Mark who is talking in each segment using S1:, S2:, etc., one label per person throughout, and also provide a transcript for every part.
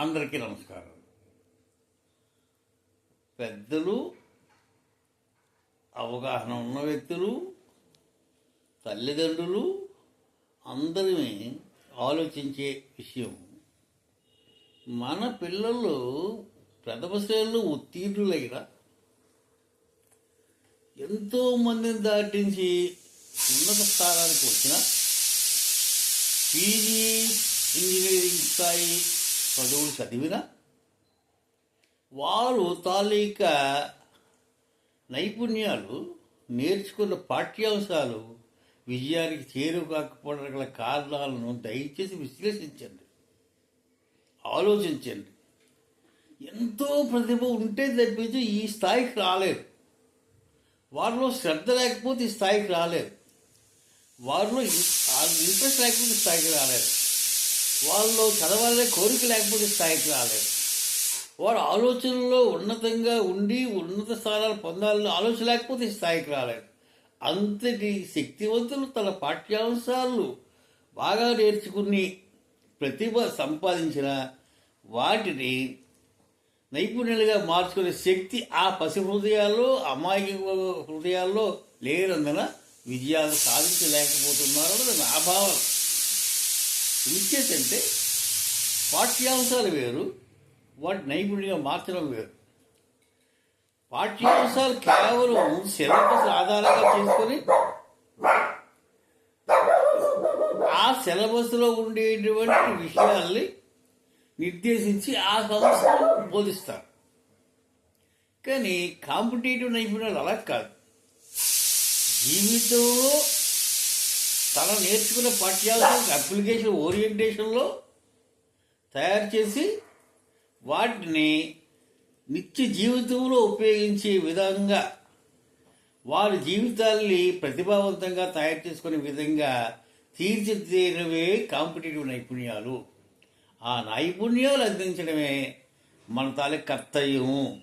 S1: అందరికీ నమస్కారం పెద్దలు అవగాహన ఉన్న వ్యక్తులు తల్లిదండ్రులు అందరినీ ఆలోచించే విషయం. మన పిల్లలు ప్రథమ శ్రేణులు ఉత్తీర్ణులైన ఎంతో మందిని దాటించి ఉన్నత స్థానానికి వచ్చిన పీజీ ఇంజనీరింగ్ స్థాయి చదువులు చదివిన వారు తాలీక నైపుణ్యాలు నేర్చుకున్న పాఠ్యాంశాలు విజయానికి చేరువ కాకపోవడానికి గల కారణాలను దయచేసి విశ్లేషించండి. ఆలోచించండి. ఎంతో ప్రతిభ ఉంటే తప్పించి ఈ స్థాయికి రాలేరు వారిలో శ్రద్ధ లేకపోతే ఈ స్థాయికి రాలేరు వారిలో ఇంట్రెస్ట్ లేకపోతే ఈ స్థాయికి రాలేరు వాళ్ళు చదవాలనే కోరిక లేకపోతే స్థాయికి రాలేదు. వారు ఆలోచనలో ఉన్నతంగా ఉండి ఉన్నత స్థానాలు పొందాలని ఆలోచన లేకపోతే స్థాయికి రాలేదు. అంతటి శక్తివంతులు తన పాఠ్యాంశాలు బాగా నేర్చుకుని ప్రతిభ సంపాదించిన వాటిని నైపుణ్యాలుగా మార్చుకునే శక్తి ఆ పసి హృదయాల్లో అమాయక హృదయాల్లో లేనందున విజయాలు సాధించలేకపోతున్నారు నా భావన. ఇంకేంటంటే పాఠ్యాంశాలు వేరు వాటి నైపుణ్యంగా మార్చడం వేరు. పాఠ్యాంశాలు కేవలం సిలబస్ ఆధారంగా చేసుకొని ఆ సిలబస్లో ఉండేటువంటి విషయాల్ని నిర్దేశించి ఆ సంస్థలు బోధిస్తారు. కానీ కాంపిటేటివ్ నైపుణ్యాలు అలా కాదు. జీవితంలో తన నేర్చుకున్న పాఠ్యాంశాలకు అప్లికేషన్ ఓరియంటేషన్లో తయారు చేసి వాటిని నిత్య జీవితంలో ఉపయోగించే విధంగా వారి జీవితాల్ని ప్రతిభావంతంగా తయారు చేసుకునే విధంగా తీర్చిదిద్దేనవే కాంపిటేటివ్ నైపుణ్యాలు. ఆ నైపుణ్యాలు అందించడమే మన తాలూకా కర్తవ్యము.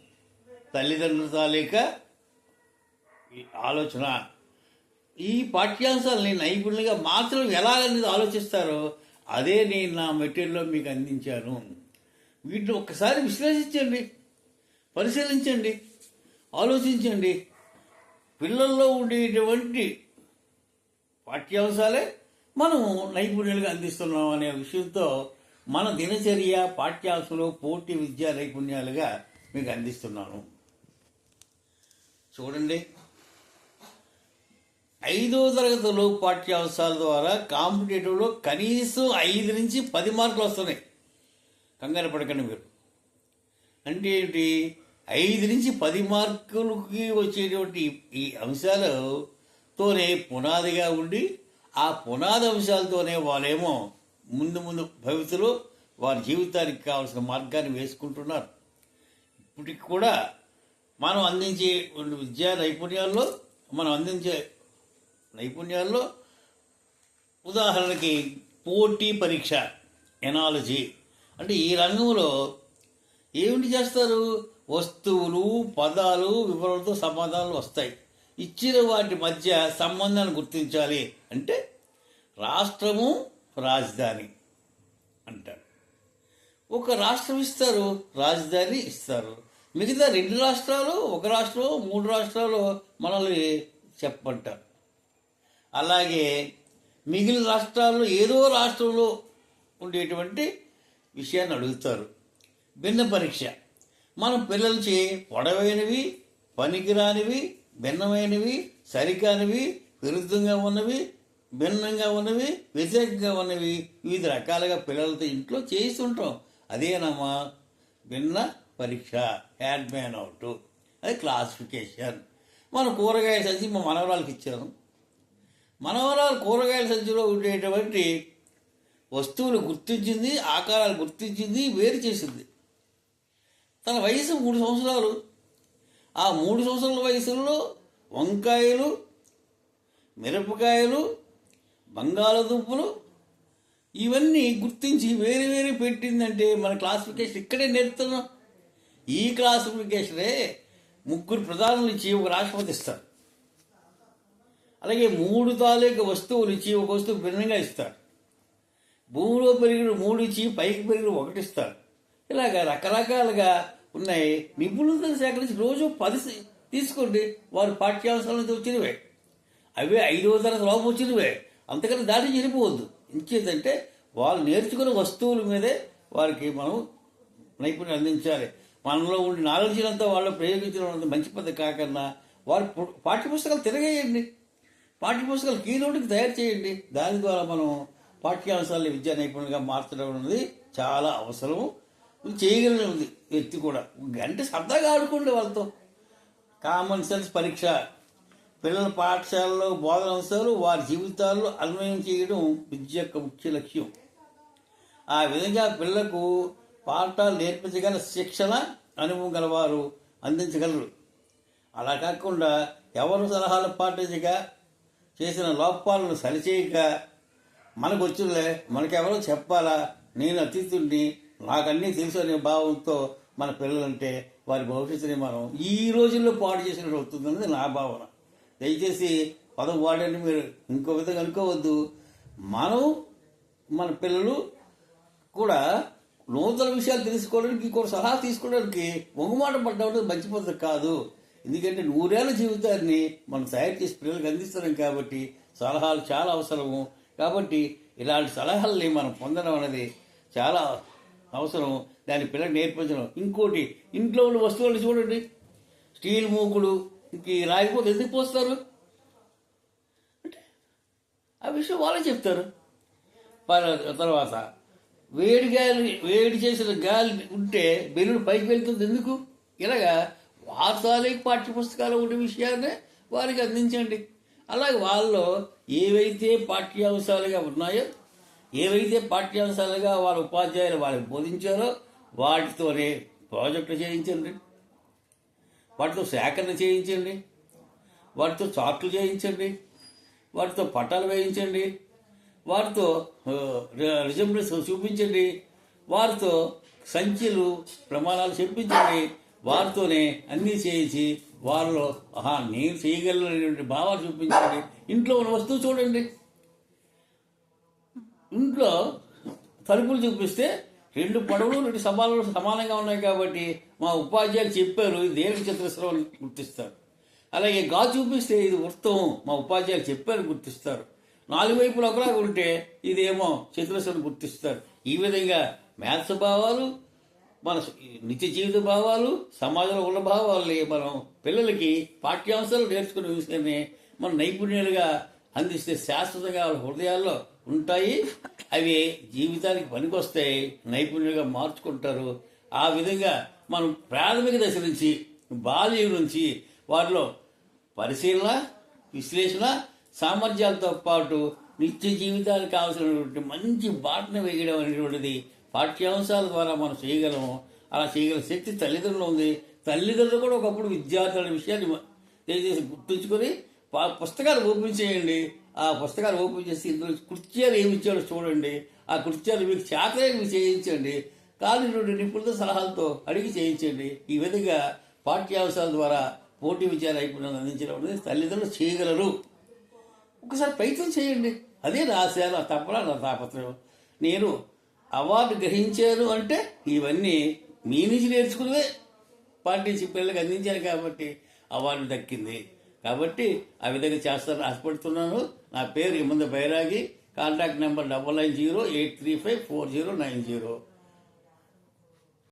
S1: తల్లిదండ్రుల తాలేక ఆలోచన. ఈ పాఠ్యాంశాలని నైపుణ్యంగా మార్చడం ఎలాగనేది ఆలోచిస్తారో అదే నేను నా మెటీరియల్లో మీకు అందించాను. వీటిని ఒక్కసారి విశ్లేషించండి. పరిశీలించండి. ఆలోచించండి. పిల్లల్లో ఉండేటువంటి పాఠ్యాంశాలే మనం నైపుణ్యాలుగా అందిస్తున్నాం అనే విషయంతో మన దినచర్య పాఠ్యాంశాలు పోటీ విద్యా నైపుణ్యాలుగా మీకు అందిస్తున్నాను. చూడండి. ఐదో తరగతిలో పాఠ్యాంశాల ద్వారా కాంపిటేటివ్లో కనీసం ఐదు నుంచి పది మార్కులు వస్తున్నాయి. కంగారు పడకండి మీరు. అంటే ఏంటి? ఐదు నుంచి పది మార్కులకి వచ్చేటువంటి ఈ అంశాలతోనే పునాదిగా ఉండి ఆ పునాది అంశాలతోనే వాళ్ళేమో ముందు ముందు భవిష్యత్తులో వారి జీవితానికి కావాల్సిన మార్గాన్ని వేసుకుంటున్నారు. ఇప్పటికి కూడా మనం అందించే విద్యా నైపుణ్యాల్లో మనం అందించే నైపుణ్యాల్లో ఉదాహరణకి పోటీ పరీక్ష ఎనాలజీ. అంటే ఈ రంగంలో ఏమిటి చేస్తారు? వస్తువులు పదాలు వివరాలతో సమాధానాలు వస్తాయి. ఇచ్చిన వాటి మధ్య సంబంధాన్ని గుర్తించాలి అంటే రాష్ట్రము రాజధాని అంటారు. ఒక రాష్ట్రం ఇస్తారు రాజధాని ఇస్తారు. మిగతా రెండు రాష్ట్రాలు ఒక రాష్ట్రం మూడు రాష్ట్రాలు మనల్ని చెప్పంటారు. అలాగే మిగిలిన రాష్ట్రాల్లో ఏదో రాష్ట్రంలో ఉండేటువంటి విషయాన్ని అడుగుతారు. భిన్న పరీక్ష. మనం పిల్లలచే పొడవైనవి పనికిరానివి భిన్నమైనవి సరికానివి విరుద్ధంగా ఉన్నవి భిన్నంగా ఉన్నవి వ్యతిరేకంగా ఉన్నవి వివిధ రకాలుగా పిల్లలతో ఇంట్లో చేస్తుంటాం అదేనమ్మా భిన్న పరీక్ష హ్యాడ్ మ్యాన్ అవుట్. అది క్లాసిఫికేషన్. మన కూరగాయ చదివి మా మనవరాలకి ఇచ్చాను. మనవరాలు కూరగాయల సంచిలో ఉండేటువంటి వస్తువులు గుర్తించింది ఆకారాలు గుర్తించింది వేరు చేసింది. తన వయసు మూడు సంవత్సరాలు. ఆ మూడు సంవత్సరాల వయసులో వంకాయలు మిరపకాయలు బంగాళదుంపలు ఇవన్నీ గుర్తించి వేరే వేరే పెట్టిందంటే మన క్లాసిఫికేషన్ ఇక్కడే నేర్పుతున్నాం. ఈ క్లాసిఫికేషనే ముగ్గురు ప్రధానులు ఇచ్చి ఒక రాష్ట్రపతి ఇస్తారు. అలాగే మూడు తాలూకు వస్తువులు ఇచ్చి ఒక వస్తువు భిన్నంగా ఇస్తారు భూమిలో పెరిగిన మూడు ఇచ్చి పైకి పెరిగిన ఒకటి ఇస్తాడు. ఇలాగ రకరకాలుగా ఉన్నాయి. నిపుణులతో సేకరించి రోజు పది తీసుకోండి. వారు పాఠ్యాంశాల నుంచి వచ్చినవే. అవే ఐదవ తరగతి లోపు వచ్చినవే. అంతకన్నా దాటి చనిపోవద్దు ఇంకేదంటే వాళ్ళు నేర్చుకున్న వస్తువుల మీదే వారికి మనం నైపుణ్యం అందించాలి. మనలో ఉండి నాలెడ్జినంతా వాళ్ళు ప్రయోగించడం మంచి పద్ధతి కాకన్నా వారు పు- పాఠ్యపుస్తకాలు తిరగేయండి. పాఠ్యపుస్తకాలు కీలోటికి తయారు చేయండి. దాని ద్వారా మనం పాఠ్యాంశాలని విద్యా నైపుణ్యంగా మార్చడం అనేది చాలా అవసరం చేయగలిగిన వ్యక్తి కూడా. గంట సరదాగా ఆడుకోండి వాళ్ళతో. కామన్ సెన్స్ పరీక్ష. పిల్లల పాఠశాలలో బోధన అంశాలు వారి జీవితాల్లో అన్వయం చేయడం విద్య యొక్క ముఖ్య లక్ష్యం. ఆ విధంగా పిల్లలకు పాఠాలు నేర్పించగల శిక్షణ అనుభవం గలవారు అందించగలరు. అలా కాకుండా ఎవరు సలహాలు పాటించగా చేసిన లోపాలను సరిచేయక మనకు వచ్చులే మనకెవరో చెప్పాలా? నేను అతిథుడిని నాకన్నీ తెలుసు అనే భావంతో మన పిల్లలంటే వారి భవిష్యత్తుని మనం ఈ రోజుల్లో పాడు చేసినట్టు అవుతుందన్నది నా భావన. దయచేసి పదం వాడండి మీరు. ఇంకో విధంగా అనుకోవద్దు. మనం మన పిల్లలు కూడా నూతన విషయాలు తెలుసుకోవడానికి కూడా సలహా తీసుకోవడానికి ఒంగుమాట పడ్డం మంచి పద్ధతి కాదు. ఎందుకంటే నూరేళ్ళ జీవితాన్ని మనం తయారు చేసి పిల్లలకు అందిస్తున్నాం కాబట్టి సలహాలు చాలా అవసరము. కాబట్టి ఇలాంటి సలహాలని మనం పొందడం అనేది చాలా అవసరం. దాన్ని పిల్లలకు నేర్పించడం. ఇంకోటి ఇంట్లో ఉన్న వస్తువులు చూడండి. స్టీల్ మూకుడు ఇంక ఈ రాయిపోతే ఎందుకు పోస్తారు? అంటే ఆ విషయం వాళ్ళే చెప్తారు. తర్వాత వేడి గాలి వేడి చేసిన గాలి ఉంటే బెలూన్ పైకి వెళ్తుంది ఎందుకు? ఇలాగా వాతాలిక పాఠ్యపుస్తకాలు ఉండే విషయాన్ని వారికి అందించండి. అలాగే వాళ్ళలో ఏవైతే పాఠ్యాంశాలుగా ఉన్నాయో ఏవైతే పాఠ్యాంశాలుగా వాళ్ళ ఉపాధ్యాయులు వాళ్ళకి బోధించారో వాటితోనే ప్రాజెక్టులు చేయించండి. వాటితో సేకరణ చేయించండి. వాటితో చార్ట్లు చేయించండి. వాటితో పట్టాలు వేయించండి. వారితో రిజంబ్లెన్స్ చూపించండి. వారితో సంఖ్యలు ప్రమాణాలు చెప్పించండి. వారితోనే అన్నీ చేయించి వారిలో ఆహా నేను చేయగలనేటువంటి భావాలు చూపించండి. ఇంట్లో ఉన్న వస్తువు చూడండి. ఇంట్లో తలుపులు చూపిస్తే రెండు పడవలు రెండు సమానాలు సమానంగా ఉన్నాయి కాబట్టి మా ఉపాధ్యాయులు చెప్పారు ఇది దేనికి చతురస్రం అని గుర్తిస్తారు. అలాగే గాజు చూపిస్తే ఇది వృత్తం మా ఉపాధ్యాయులు చెప్పారు గుర్తిస్తారు. నాలుగు వైపులు ఒకలాగా ఉంటే ఇదేమో చతురస్రం గుర్తిస్తారు. ఈ విధంగా మ్యాథ్స్ భావాలు మన నిత్య జీవిత భావాలు సమాజంలో ఉన్న భావాలని మనం పిల్లలకి పాఠ్యాంశాలు నేర్చుకునే విషయాన్ని మన నైపుణ్యాలుగా అందిస్తే శాశ్వతంగా వాళ్ళ హృదయాల్లో ఉంటాయి. అవి జీవితానికి పనికొస్తాయి నైపుణ్యంగా మార్చుకుంటారు. ఆ విధంగా మనం ప్రాథమిక దశ నుంచి బాల్యం నుంచి వాటిలో పరిశీలన విశ్లేషణ సామర్థ్యాలతో పాటు నిత్య జీవితానికి కావాల్సినటువంటి మంచి బాటను వేయడం అనేటువంటిది పాఠ్యాంశాల ద్వారా మనం చేయగలము అలా చేయగల శక్తి తల్లిదండ్రులు ఉంది. తల్లిదండ్రులు కూడా ఒకప్పుడు విద్యార్థుల విషయాన్ని దయచేసి గుర్తుంచుకొని పుస్తకాలు ఓపెన్ చేయండి. ఆ పుస్తకాలు ఓపెన్ చేసి ఇందులో కృత్యాలు ఏమి ఇచ్చాడో చూడండి. ఆ కృత్యాలు మీకు చేతనే మీకు చేయించండి. కాలేజీ నిపుణులతో సలహాలతో అడిగి చేయించండి. ఈ విధంగా పాఠ్యాంశాల ద్వారా పోటీ విద్యా నైపుణ్యాన్ని అందించడం అనేది తల్లిదండ్రులు చేయగలరు. ఒకసారి ప్రయత్నం చేయండి. అదే నా ఆశ నా తప్పన నా తాపత్రయం. నేను అవార్డు గ్రహించారు అంటే ఇవన్నీ మీ నుంచి నేర్చుకునే పాటించి పిల్లలకు అందించారు కాబట్టి అవార్డు దక్కింది. కాబట్టి ఆ విధంగా చేస్తారని ఆశపడుతున్నాను. నా పేరు Imanda Bairagi. Contact number double nine zero eight three five four zero nine zero.